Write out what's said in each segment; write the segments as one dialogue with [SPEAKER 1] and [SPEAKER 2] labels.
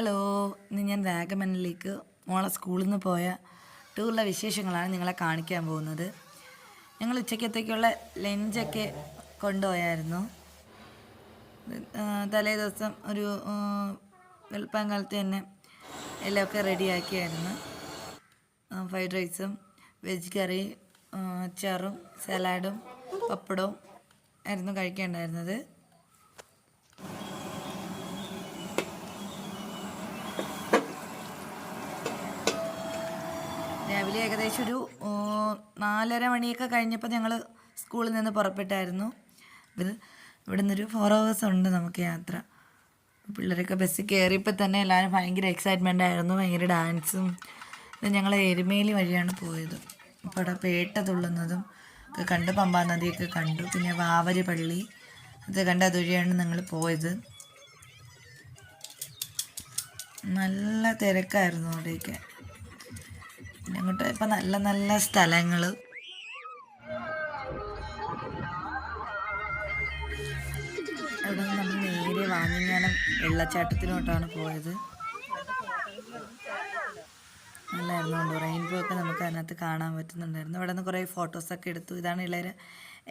[SPEAKER 1] Hello ഇന്ന് ഞാൻ വാഗമണിലേക്ക് മോളെ സ്കൂളിൽ നിന്ന് പോയ ടൂറിലെ വിശേഷങ്ങളാണ് നിങ്ങളെ കാണിക്കാൻ പോകുന്നത്. ഞങ്ങൾ ഉച്ചക്കത്തേക്കുള്ള ലഞ്ചൊക്കെ കൊണ്ടുപോയായിരുന്നു. തലേ ദിവസം ഒരു വെളുപ്പാങ്കാലത്ത് കാലത്ത് തന്നെ എല്ലാമൊക്കെ റെഡിയാക്കിയായിരുന്നു. ഫ്രൈഡ് റൈസും വെജ് കറി അച്ചാറും സലാഡും പപ്പടവും ആയിരുന്നു കഴിക്കേണ്ടായിരുന്നത്. രാവിലെ ഏകദേശം ഒരു നാലര മണിയൊക്കെ കഴിഞ്ഞപ്പോൾ ഞങ്ങൾ സ്കൂളിൽ നിന്ന് പുറപ്പെട്ടായിരുന്നു. ഇവിടെ നിന്നൊരു ഫോർ ഹവേഴ്സ് ഉണ്ട് നമുക്ക് യാത്ര. പിള്ളേരൊക്കെ ബസ്സിൽ കയറിയപ്പോൾ തന്നെ എല്ലാവരും ഭയങ്കര എക്സൈറ്റ്മെന്റ് ആയിരുന്നു. ഭയങ്കര ഡാൻസും ഇത് ഞങ്ങൾ എരുമേലി വഴിയാണ് പോയത്. അപ്പോൾ അവിടെ പേട്ട തുള്ളുന്നതും ഒക്കെ കണ്ടു പമ്പാ നദിയൊക്കെ കണ്ടു. പിന്നെ വാവരി പള്ളി അത് കണ്ട് അതുവഴിയാണ് ഞങ്ങൾ പോയത്. നല്ല തിരക്കായിരുന്നു അവിടെയൊക്കെ. പിന്നെ അങ്ങോട്ട് ഇപ്പം നല്ല നല്ല സ്ഥലങ്ങൾ അവിടെ നിന്ന് നമ്മൾ നേരെ വാങ്ങിങ്ങാനം വെള്ളച്ചാട്ടത്തിലോട്ടാണ് പോയത്. നല്ലായിരുന്നു റെയിൻബോ ഒക്കെ നമുക്ക് അതിനകത്ത് കാണാൻ പറ്റുന്നുണ്ടായിരുന്നു. അവിടെ നിന്ന് കുറേ ഫോട്ടോസൊക്കെ എടുത്തു. ഇതാണ് ഇളയ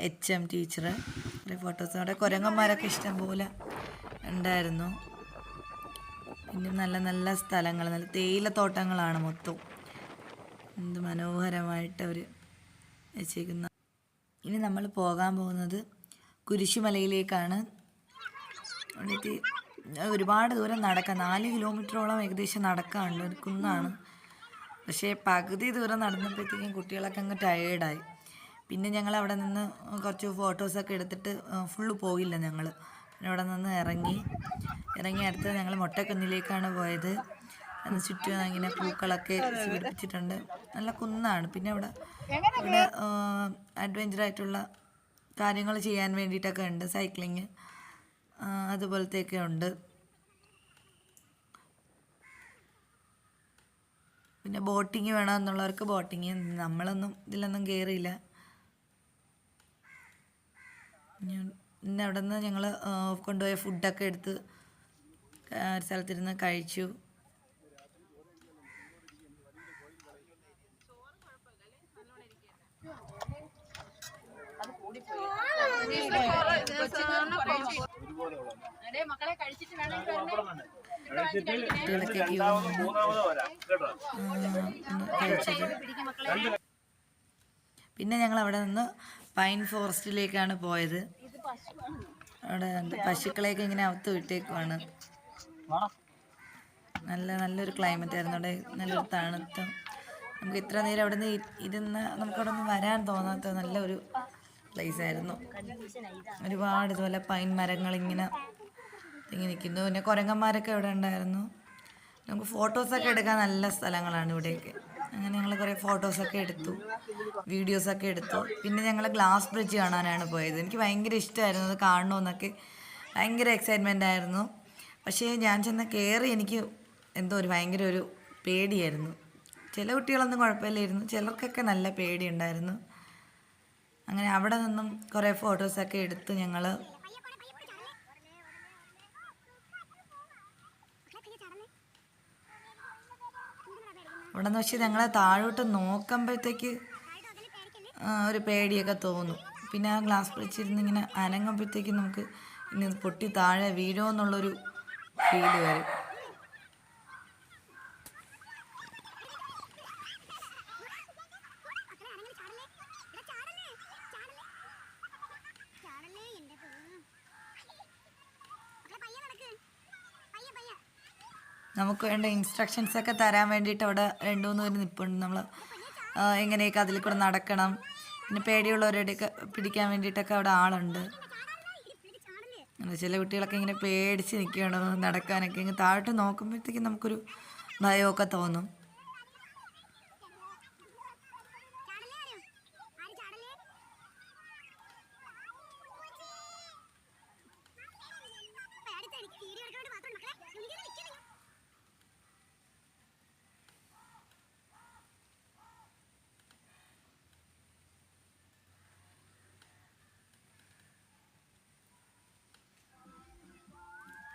[SPEAKER 1] എച്ച് എം ടീച്ചർ കുറേ ഫോട്ടോസ് അവിടെ കുരങ്ങന്മാരൊക്കെ ഇഷ്ടം പോലെ ഉണ്ടായിരുന്നു. പിന്നെ നല്ല നല്ല സ്ഥലങ്ങൾ. നല്ല തേയിലത്തോട്ടങ്ങളാണ് മൊത്തം. എന്ത് മനോഹരമായിട്ട് അവർ വെച്ചേക്കുന്ന ഇനി നമ്മൾ പോകാൻ പോകുന്നത് കുരിശുമലയിലേക്കാണ്. അവിടേക്ക് ഒരുപാട് ദൂരം നടക്കാം. നാല് കിലോമീറ്ററോളം ഏകദേശം നടക്കാനുണ്ട്. ഒരു കുന്നാണ്. പക്ഷേ പകുതി ദൂരം നടന്നപ്പോഴത്തേക്കും കുട്ടികളൊക്കെ അങ്ങ് ടയേർഡായി പിന്നെ ഞങ്ങൾ അവിടെ നിന്ന് കുറച്ച് ഫോട്ടോസൊക്കെ എടുത്തിട്ട് ഫുള്ള് പോയില്ല ഞങ്ങൾ പിന്നെ അവിടെ നിന്ന് ഇറങ്ങി. ഇറങ്ങി അടുത്ത് ഞങ്ങൾ മൊട്ടക്കുന്നിലേക്കാണ് പോയത്. അതിന് ചുറ്റും ഇങ്ങനെ പൂക്കളൊക്കെ പിടിപ്പിച്ചിട്ടുണ്ട് നല്ല കുന്നാണ്. പിന്നെ അവിടെ ഇവിടെ അഡ്വഞ്ചർ ആയിട്ടുള്ള കാര്യങ്ങൾ ചെയ്യാൻ വേണ്ടിയിട്ടൊക്കെ ഉണ്ട്. സൈക്ലിങ് അതുപോലത്തെയൊക്കെ ഉണ്ട്. പിന്നെ ബോട്ടിങ് വേണമെന്നുള്ളവർക്ക് ബോട്ടിങ് നമ്മളൊന്നും ഇതിലൊന്നും കയറിയില്ല പിന്നെ അവിടെ നിന്ന് ഞങ്ങൾ കൊണ്ടുപോയ ഫുഡൊക്കെ എടുത്ത് ഒരു സ്ഥലത്തിരുന്ന് കഴിച്ചു. കഴിച്ചത് പിന്നെ ഞങ്ങൾ അവിടെ നിന്ന് പൈൻ ഫോറസ്റ്റിലേക്കാണ് പോയത് അവിടെ. പശുക്കളെയൊക്കെ ഇങ്ങനെ അവത്ത് വിട്ടേക്കുവാണ് നല്ല നല്ലൊരു ക്ലൈമറ്റ് ആയിരുന്നു അവിടെ നല്ലൊരു തണുത്ത നമുക്ക് ഇത്ര നേരം അവിടെ നിന്ന് ഇരുന്ന് നമുക്കവിടെ നിന്ന് വരാൻ തോന്നാത്ത നല്ലൊരു പ്ലേസ് ആയിരുന്നു. ഒരുപാട് ഇതുപോലെ പൈൻ മരങ്ങൾ ഇങ്ങനെ ഇങ്ങനെ നിൽക്കുന്നു. പിന്നെ കുരങ്ങന്മാരൊക്കെ ഇവിടെ ഉണ്ടായിരുന്നു. നമുക്ക് ഫോട്ടോസൊക്കെ എടുക്കാൻ നല്ല സ്ഥലങ്ങളാണ് ഇവിടെയൊക്കെ അങ്ങനെ ഞങ്ങൾ കുറേ ഫോട്ടോസൊക്കെ എടുത്തു. വീഡിയോസൊക്കെ എടുത്തു. പിന്നെ ഞങ്ങൾ ഗ്ലാസ് ബ്രിഡ്ജ് കാണാനാണ് പോയത്. എനിക്ക് ഭയങ്കര ഇഷ്ടമായിരുന്നു അത് കാണണമെന്നൊക്കെ. ഭയങ്കര എക്സൈറ്റ്മെന്റ് ആയിരുന്നു. പക്ഷേ ഞാൻ ചെന്ന കയറി എനിക്ക് എന്തോ ഒരു ഭയങ്കര ഒരു പേടിയായിരുന്നു. ചില കുട്ടികളൊന്നും കുഴപ്പമില്ലായിരുന്നു. ചിലർക്കൊക്കെ നല്ല പേടിയുണ്ടായിരുന്നു. അങ്ങനെ അവിടെ നിന്നും കുറേ ഫോട്ടോസൊക്കെ എടുത്ത് ഞങ്ങൾ അവിടെ നിന്ന് പക്ഷേ ഞങ്ങളെ താഴോട്ട് നോക്കുമ്പോഴത്തേക്ക് ഒരു പേടിയൊക്കെ തോന്നും. പിന്നെ ആ ഗ്ലാസ് പിടിച്ചിരുന്ന് ഇങ്ങനെ അനങ്ങുമ്പോഴത്തേക്ക് നമുക്ക് ഇനി പൊട്ടി താഴെ വീഴോ എന്നുള്ളൊരു ഫീൽ വരും. നമുക്ക് വേണ്ട ഇൻസ്ട്രക്ഷൻസ് ഒക്കെ തരാൻ വേണ്ടിയിട്ട് അവിടെ രണ്ടു മൂന്ന് പേര് നിൽപ്പുണ്ട് നമ്മൾ എങ്ങനെയൊക്കെ അതിൽ കൂടെ നടക്കണം. പിന്നെ പേടിയുള്ളവരുടെയൊക്കെ പിടിക്കാൻ വേണ്ടിയിട്ടൊക്കെ അവിടെ ആളുണ്ട്. ചില കുട്ടികളൊക്കെ ഇങ്ങനെ പേടിച്ച് നിൽക്കുകയാണ് നടക്കാനൊക്കെ. ഇങ്ങനെ താഴോട്ട് നോക്കുമ്പോഴത്തേക്കും നമുക്കൊരു ഭയമൊക്കെ തോന്നും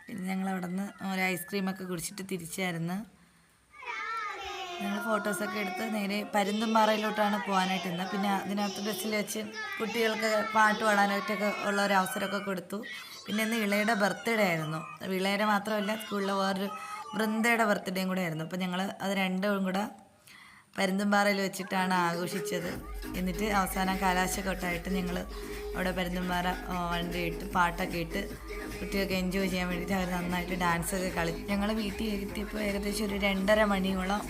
[SPEAKER 1] പിന്നെ പിന്നെ ഞങ്ങൾ അവിടെ നിന്ന് ഒരു ഐസ്ക്രീമൊക്കെ കുടിച്ചിട്ട് തിരിച്ചായിരുന്നു. ഞങ്ങൾ ഫോട്ടോസൊക്കെ എടുത്ത് നേരെ പരുന്തുംപാറയിലോട്ടാണ് പോകാനായിട്ട് ഇന്ന് പിന്നെ അതിനകത്ത് ബസ്സിൽ വെച്ച് കുട്ടികൾക്ക് പാട്ട് പാടാനായിട്ടൊക്കെ ഉള്ള ഒരു അവസരമൊക്കെ കൊടുത്തു. പിന്നെ ഇന്ന് ഇളയുടെ ബർത്ത്ഡേ ആയിരുന്നു. വിളയുടെ മാത്രമല്ല സ്കൂളിലെ വേറൊരു വൃന്ദയുടെ ബർത്ത്ഡേയും കൂടെ ആയിരുന്നു. അപ്പോൾ ഞങ്ങൾ അത് രണ്ടും കൂടെ പരുന്തുംപാറയിൽ വെച്ചിട്ടാണ് ആഘോഷിച്ചത്. എന്നിട്ട് അവസാനം കലാശക്കൊട്ടായിട്ട് ഞങ്ങൾ അവിടെ പരുന്തുംപാറ വണ്ടി ഇട്ട് പാട്ടൊക്കെ ഇട്ട് കുട്ടികൾക്ക് എൻജോയ് ചെയ്യാൻ വേണ്ടിയിട്ട് അവർ നന്നായിട്ട് ഡാൻസൊക്കെ കളി ഞങ്ങൾ വീട്ടിൽ എത്തിയപ്പോൾ ഏകദേശം ഒരു രണ്ടര മണിയോളം